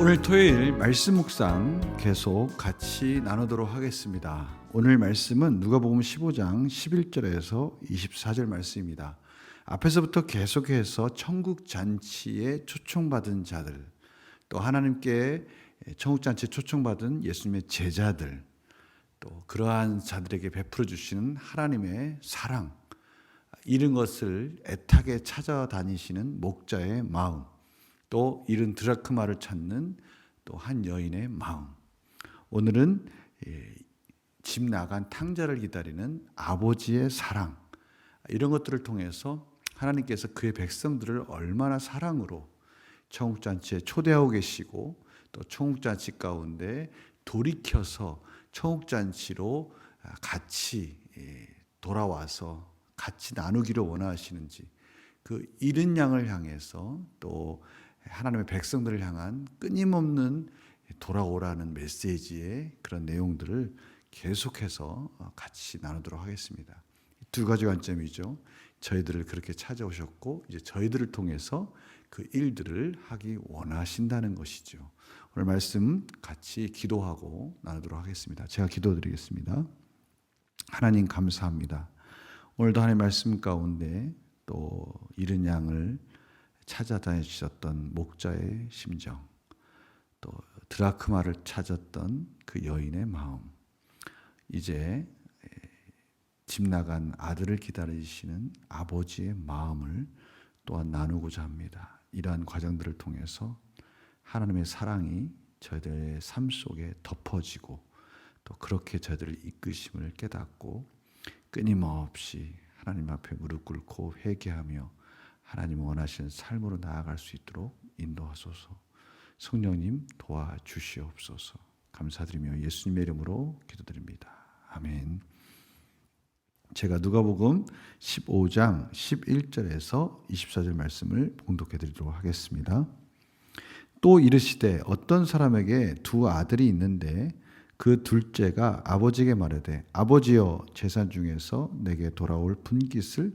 오늘 토요일 말씀 묵상 계속 같이 나누도록 하겠습니다. 오늘 말씀은 누가복음 15장 11절에서 24절 말씀입니다. 앞에서부터 계속해서 천국 잔치에 초청받은 자들, 또 하나님께 천국 잔치에 초청받은 예수님의 제자들, 또 그러한 자들에게 베풀어 주시는 하나님의 사랑, 이런 것을 애타게 찾아다니시는 목자의 마음, 또 잃은 드라크마를 찾는 또 한 여인의 마음. 오늘은 예, 집 나간 탕자를 기다리는 아버지의 사랑. 이런 것들을 통해서 하나님께서 그의 백성들을 얼마나 사랑으로 청국잔치에 초대하고 계시고 또 청국잔치 가운데 돌이켜서 청국잔치로 같이 예, 돌아와서 같이 나누기를 원하시는지 그 잃은 양을 향해서 또 하나님의 백성들을 향한 끊임없는 돌아오라는 메시지의 그런 내용들을 계속해서 같이 나누도록 하겠습니다. 두 가지 관점이죠. 저희들을 그렇게 찾아오셨고 이제 저희들을 통해서 그 일들을 하기 원하신다는 것이죠. 오늘 말씀 같이 기도하고 나누도록 하겠습니다. 제가 기도드리겠습니다. 하나님 감사합니다. 오늘도 하나님 말씀 가운데 또 잃은 양을 찾아다니셨던 목자의 심정, 또 드라크마를 찾았던 그 여인의 마음, 이제 집 나간 아들을 기다리시는 아버지의 마음을 또한 나누고자 합니다. 이러한 과정들을 통해서 하나님의 사랑이 저희들의 삶 속에 덮어지고 또 그렇게 저희들을 이끄심을 깨닫고 끊임없이 하나님 앞에 무릎 꿇고 회개하며 하나님 원하시는 삶으로 나아갈 수 있도록 인도하소서. 성령님 도와주시옵소서. 감사드리며 예수님의 이름으로 기도드립니다. 아멘. 제가 누가복음 15장 11절에서 24절 말씀을 봉독해 드리도록 하겠습니다. 또 이르시되 어떤 사람에게 두 아들이 있는데 그 둘째가 아버지에게 말하되 아버지여 재산 중에서 내게 돌아올 분깃을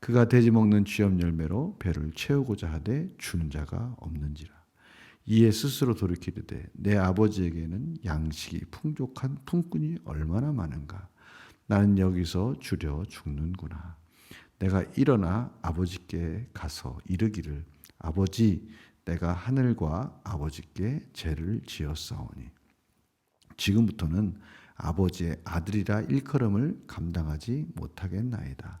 그가 돼지 먹는 쥐염 열매로 배를 채우고자 하되 주는 자가 없는지라. 이에 스스로 돌이키되 내 아버지에게는 양식이 풍족한 품꾼이 얼마나 많은가. 나는 여기서 줄여 죽는구나. 내가 일어나 아버지께 가서 이르기를 아버지 내가 하늘과 아버지께 죄를 지었사오니 지금부터는 아버지의 아들이라 일컬음을 감당하지 못하겠나이다.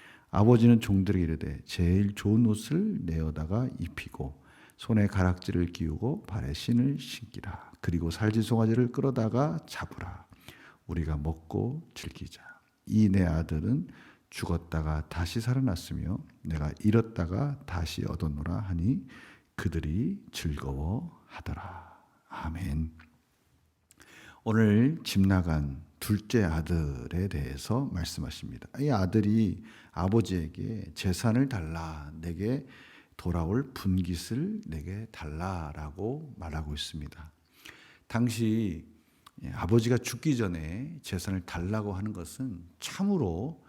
아버지는 종들에게 이르되 제일 좋은 옷을 내어다가 입히고 손에 가락지를 끼우고 발에 신을 신기라. 그리고 살진 송아지를 끌어다가 잡으라. 우리가 먹고 즐기자. 이 내 아들은 죽었다가 다시 살아났으며 내가 잃었다가 다시 얻었노라 하니 그들이 즐거워하더라. 아멘. 오늘 집 나간 둘째 아들에 대해서 말씀하십니다. 이 아들이 아버지에게 재산을 달라, 내게 돌아올 분깃을 내게 달라라고 말하고 있습니다. 당시 아버지가 죽기 전에 재산을 달라고 하는 것은 참으로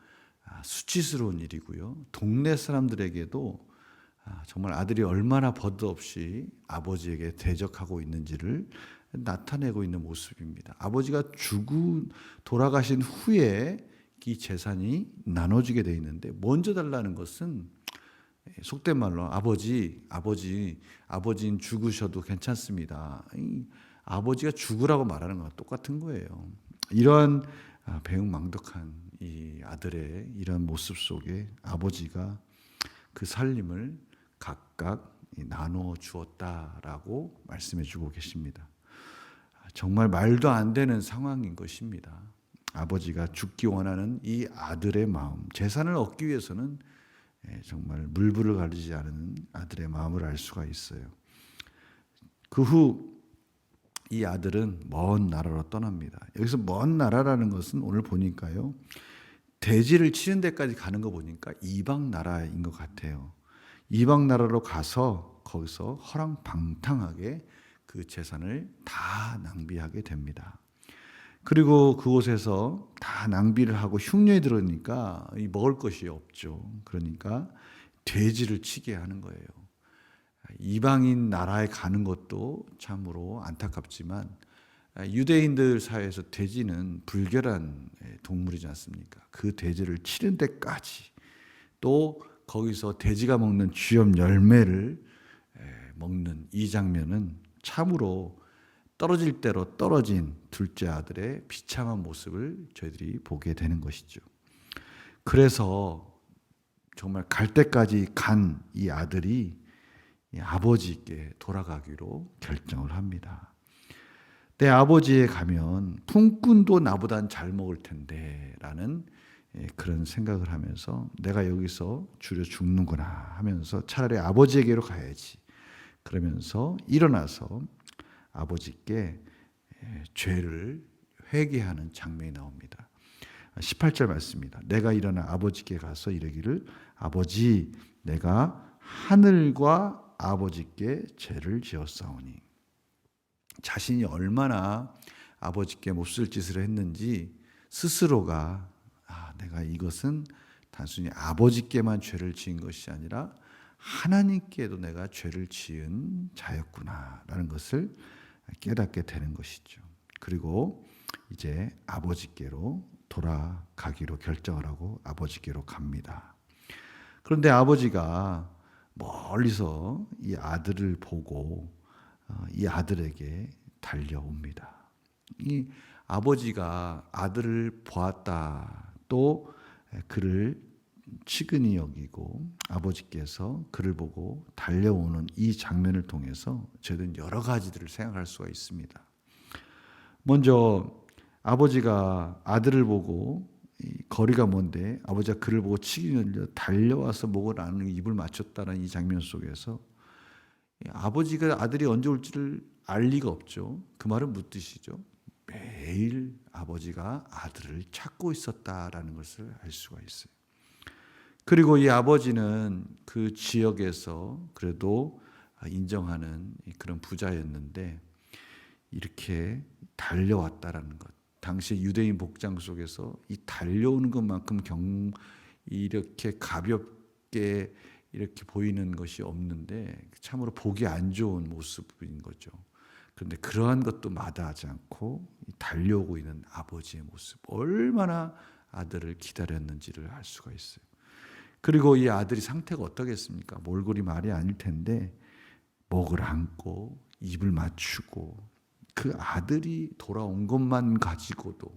아, 수치스러운 일이고요. 동네 사람들에게도 아, 정말 아들이 얼마나 버드없이 아버지에게 대적하고 있는지를 나타내고 있는 모습입니다. 아버지가 죽은 돌아가신 후에 이 재산이 나눠지게 돼 있는데 먼저 달라는 것은 속된 말로 아버지, 아버지, 아버지는 죽으셔도 괜찮습니다. 아버지가 죽으라고 말하는 거랑 똑같은 거예요. 이러한 아, 배은망덕한 이 아들의 이런 모습 속에 아버지가 그 살림을 각각 나눠 주었다라고 말씀해 주고 계십니다. 정말 말도 안 되는 상황인 것입니다. 아버지가 죽기 원하는 이 아들의 마음, 재산을 얻기 위해서는 예, 정말 물불을 가리지 않은 아들의 마음을 알 수가 있어요. 그 후 이 아들은 먼 나라로 떠납니다. 여기서 먼 나라라는 것은 오늘 보니까요. 대지를 치는 데까지 가는 거 보니까 이방 나라인 것 같아요. 이방 나라로 가서 거기서 허랑방탕하게 그 재산을 다 낭비하게 됩니다. 그리고 그곳에서 다 낭비를 하고 들어오니까 이 먹을 것이 없죠. 그러니까 돼지를 치게 하는 거예요. 이방인 나라에 가는 것도 참으로 안타깝지만 유대인들 사회에서 돼지는 불결한 동물이지 않습니까? 그 돼지를 치는 데까지 또 거기서 돼지가 먹는 쥐염 열매를 먹는 이 장면은 참으로 떨어질 대로 떨어진 둘째 아들의 비참한 모습을 저희들이 보게 되는 것이죠. 그래서 정말 갈 때까지 간 이 아들이 이 아버지께 돌아가기로 결정을 합니다. 내 아버지에 가면 품꾼도 나보단 잘 먹을 텐데 라는 예, 그런 생각을 하면서 내가 여기서 줄여 죽는구나 하면서 차라리 아버지에게로 가야지. 그러면서 일어나서 아버지께 예, 죄를 회개하는 장면이 나옵니다. 18절 말씀입니다. 내가 일어나 아버지께 가서 이르기를 아버지 내가 하늘과 아버지께 죄를 지었사오니 자신이 얼마나 아버지께 몹쓸 짓을 했는지 스스로가 아, 내가 이것은 단순히 아버지께만 죄를 지은 것이 아니라 하나님께도 내가 죄를 지은 자였구나라는 것을 깨닫게 되는 것이죠. 그리고 이제 아버지께로 돌아가기로 결정을 하고 아버지께로 갑니다. 그런데 아버지가 멀리서 이 아들을 보고 어, 이 아들에게 달려옵니다. 이 아버지가 아들을 보았다 또 그를 치근히 여기고 아버지께서 그를 보고 달려오는 이 장면을 통해서 저희는 여러 가지들을 생각할 수가 있습니다. 먼저 아버지가 아들을 보고 거리가 먼데 아버지가 그를 보고 치기는 달려와서 목을 안는 입을 맞췄다는 이 장면 속에서 아버지가 아들이 언제 올지를 알 리가 없죠. 그 말은 묻듯이죠. 매일 아버지가 아들을 찾고 있었다라는 것을 알 수가 있어요. 그리고 이 아버지는 그 지역에서 그래도 인정하는 그런 부자였는데 이렇게 달려왔다라는 것. 당시 유대인 복장 속에서 이 달려오는 것만큼 경 이렇게 가볍게 이렇게 보이는 것이 없는데 참으로 보기 안 좋은 모습인 거죠. 그런데 그러한 것도 마다하지 않고 달려오고 있는 아버지의 모습 얼마나 아들을 기다렸는지를 알 수가 있어요. 그리고 이 아들이 상태가 어떻겠습니까? 몰골이 말이 아닐 텐데 목을 안고 입을 맞추고 그 아들이 돌아온 것만 가지고도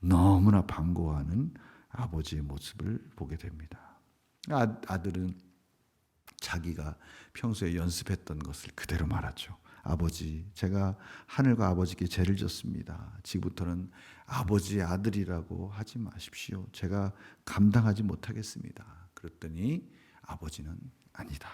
너무나 반가워하는 아버지의 모습을 보게 됩니다. 아, 아들은 자기가 평소에 연습했던 것을 그대로 말하죠. 아버지, 제가 하늘과 아버지께 죄를 졌습니다. 지금부터는 아버지의 아들이라고 하지 마십시오. 제가 감당하지 못하겠습니다. 그랬더니 아버지는 아니다.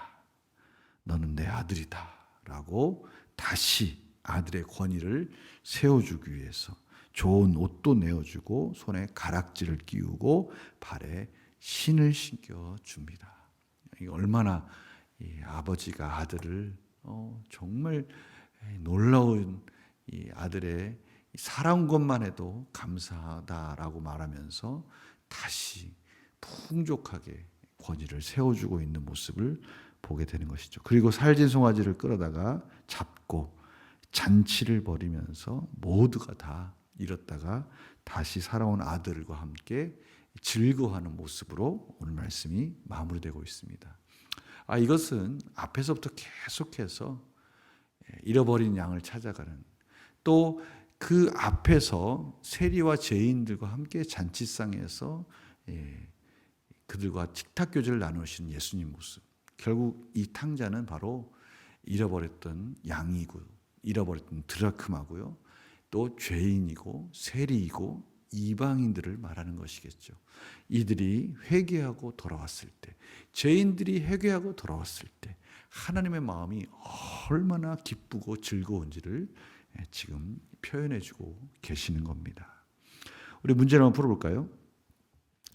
너는 내 아들이다. 라고 다시 아들의 권위를 세워주기 위해서 좋은 옷도 내어주고 손에 가락지를 끼우고 발에 신을 신겨 줍니다. 얼마나 아버지가 아들을 어, 정말 놀라운 아들의 살아온 것만 해도 감사하다라고 말하면서 다시 풍족하게 권위를 세워주고 있는 모습을 보게 되는 것이죠. 그리고 살진 송아지를 끌어다가 잡고 잔치를 벌이면서 모두가 다 잃었다가 다시 살아온 아들과 함께 즐거워하는 모습으로 오늘 말씀이 마무리되고 있습니다. 아, 이것은 앞에서부터 계속해서 잃어버린 양을 찾아가는 또 그 앞에서 세리와 죄인들과 함께 잔치상에서 예, 그들과 식탁 교제를 나누신 예수님 모습. 결국 이 탕자는 바로 잃어버렸던 양이고 잃어버렸던 드라크마고요. 또 죄인이고 세리이고 이방인들을 말하는 것이겠죠. 이들이 회개하고 돌아왔을 때, 죄인들이 회개하고 돌아왔을 때 하나님의 마음이 얼마나 기쁘고 즐거운지를 지금 표현해 주고 계시는 겁니다. 우리 문제를 한번 풀어볼까요?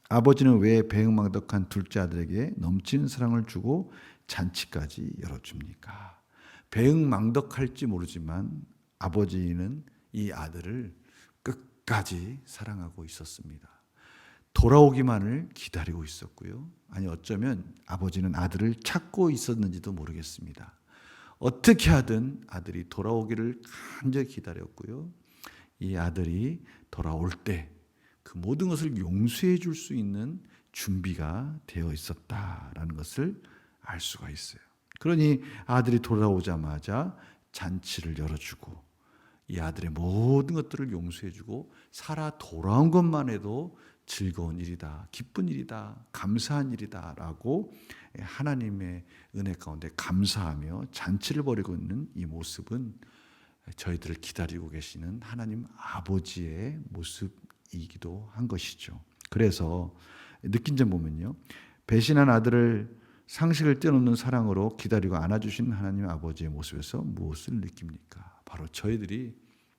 아버지는 왜 배은망덕한 둘째 아들에게 넘치는 사랑을 주고 잔치까지 열어줍니까? 배은망덕할지 모르지만 아버지는 이 아들을 끝까지 사랑하고 있었습니다. 돌아오기만을 기다리고 있었고요. 아니 어쩌면 아버지는 아들을 찾고 있었는지도 모르겠습니다. 어떻게 하든 아들이 돌아오기를 간절히 기다렸고요. 이 아들이 돌아올 때 그 모든 것을 용서해 줄 수 있는 준비가 되어 있었다라는 것을 알 수가 있어요. 그러니 아들이 돌아오자마자 잔치를 열어주고 이 아들의 모든 것들을 용서해주고 살아 돌아온 것만 해도 즐거운 일이다, 기쁜 일이다, 감사한 일이다라고 하나님의 은혜 가운데 감사하며 잔치를 벌이고 있는 이 모습은 저희들을 기다리고 계시는 하나님 아버지의 모습 이기도 한 것이죠. 그래서 느낀 점 보면요. 배신한 아들을 상식을 뛰어넘는 사랑으로 기다리고 안아주신 하나님 아버지의 모습에서 무엇을 느낍니까? 바로 저희들이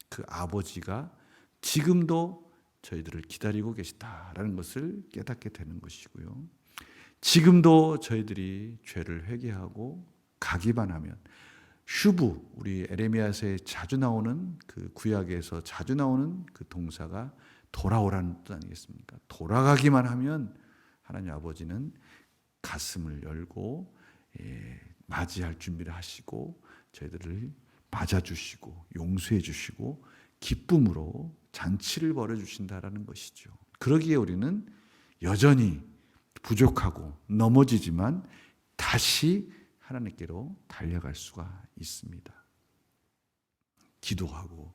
그 아버지가 지금도 저희들을 기다리고 계시다라는 것을 깨닫게 되는 것이고요. 지금도 저희들이 죄를 회개하고 가기만 슈브 우리 에레미야서에 자주 나오는 그 구약에서 자주 나오는 그 동사가 돌아오라는 뜻 아니겠습니까? 돌아가기만 하면 하나님 아버지는 가슴을 열고 예, 맞이할 준비를 하시고 저희들을 맞아주시고 용서해 주시고 기쁨으로 잔치를 벌여 주신다라는 것이죠. 그러기에 우리는 여전히 부족하고 넘어지지만 다시 하나님께로 달려갈 수가 있습니다. 기도하고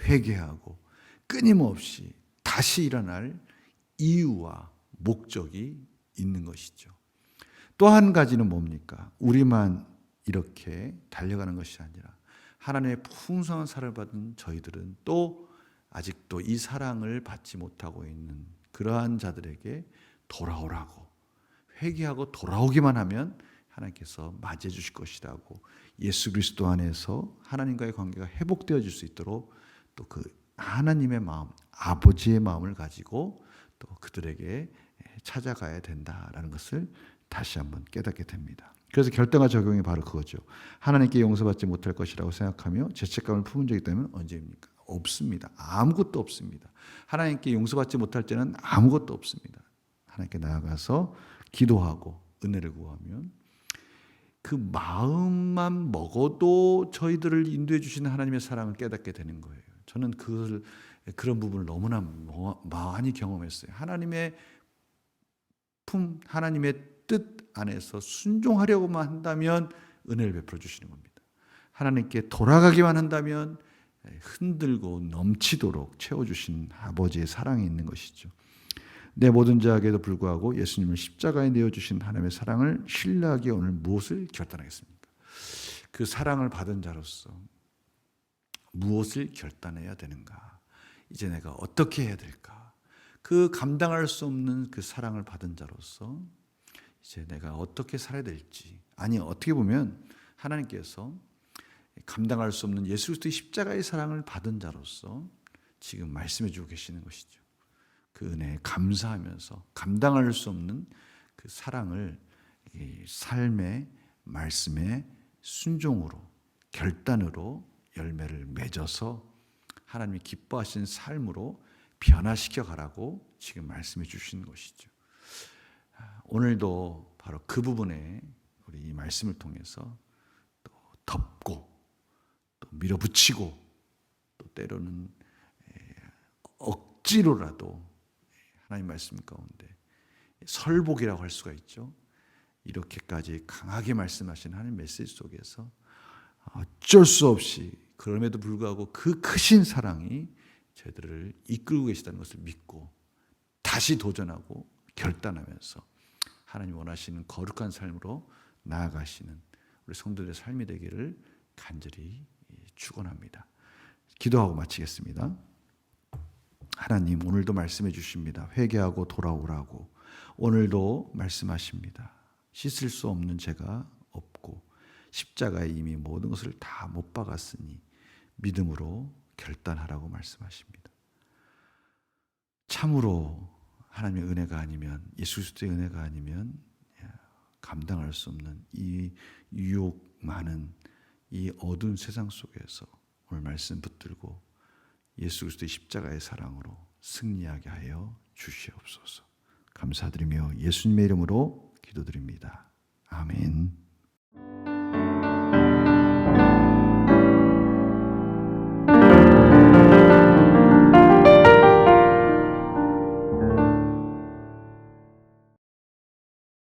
회개하고 끊임없이 다시 일어날 이유와 목적이 있는 것이죠. 또 한 가지는 뭡니까? 우리만 이렇게 달려가는 것이 아니라 하나님의 풍성한 사랑을 받은 저희들은 또 아직도 이 사랑을 받지 못하고 있는 그러한 자들에게 돌아오라고 회개하고 돌아오기만 하면 하나님께서 맞이해 주실 것이라고 예수 그리스도 안에서 하나님과의 관계가 회복되어 질 수 있도록 또 그 하나님의 마음, 아버지의 마음을 가지고 또 그들에게 찾아가야 된다라는 것을 다시 한번 깨닫게 됩니다. 그래서 결정과 적용이 바로 그거죠. 하나님께 용서받지 못할 것이라고 생각하며 죄책감을 품은 적이 있다면 언제입니까? 없습니다. 아무것도 없습니다. 하나님께 용서받지 못할 때는 아무것도 없습니다. 하나님께 나아가서 기도하고 은혜를 구하면 그 마음만 먹어도 저희들을 인도해 주시는 하나님의 사랑을 깨닫게 되는 거예요. 저는 그걸 그런 부분을 너무나 많이 경험했어요. 하나님의 품, 하나님의 뜻 안에서 순종하려고만 한다면 은혜를 베풀어 주시는 겁니다. 하나님께 돌아가기만 한다면 흔들고 넘치도록 채워주신 아버지의 사랑이 있는 것이죠. 내 모든 자에게도 불구하고 예수님을 십자가에 내어주신 하나님의 사랑을 신뢰하기에 오늘 무엇을 결단하겠습니까? 그 사랑을 받은 자로서 무엇을 결단해야 되는가? 이제 내가 어떻게 해야 될까? 그 감당할 수 없는 그 사랑을 받은 자로서 이제 내가 어떻게 살아야 될지 아니 어떻게 보면 하나님께서 감당할 수 없는 예수 그리스도의 십자가의 사랑을 받은 자로서 지금 말씀해 주고 계시는 것이죠. 그 은혜에 감사하면서 감당할 수 없는 그 사랑을 삶의 말씀의 순종으로 결단으로 열매를 맺어서 하나님이 기뻐하신 삶으로 변화시켜 가라고 지금 말씀해 주신 것이죠. 오늘도 바로 그 부분에 우리 이 말씀을 통해서 또 덮고 또 밀어붙이고 또 때로는 억지로라도 하나님 말씀 가운데 설복이라고 할 수가 있죠. 이렇게까지 강하게 말씀하신 하나님 메시지 속에서 어쩔 수 없이 그럼에도 불구하고 그 크신 사랑이 저희들을 이끌고 계시다는 것을 믿고 다시 도전하고 결단하면서 하나님 원하시는 거룩한 삶으로 나아가시는 우리 성도들의 삶이 되기를 간절히 축원합니다. 기도하고 마치겠습니다. 하나님 오늘도 말씀해 주십니다. 회개하고 돌아오라고 오늘도 말씀하십니다. 씻을 수 없는 죄가 없고 십자가에 이미 모든 것을 다 못 박았으니 믿음으로 결단하라고 말씀하십니다. 참으로 하나님의 은혜가 아니면 예수 그리스도의 은혜가 아니면 감당할 수 없는 이 유혹 많은 이 어두운 세상 속에서 오늘 말씀 붙들고 예수 그리스도의 십자가의 사랑으로 승리하게 하여 주시옵소서. 감사드리며 예수님의 이름으로 기도드립니다. 아멘.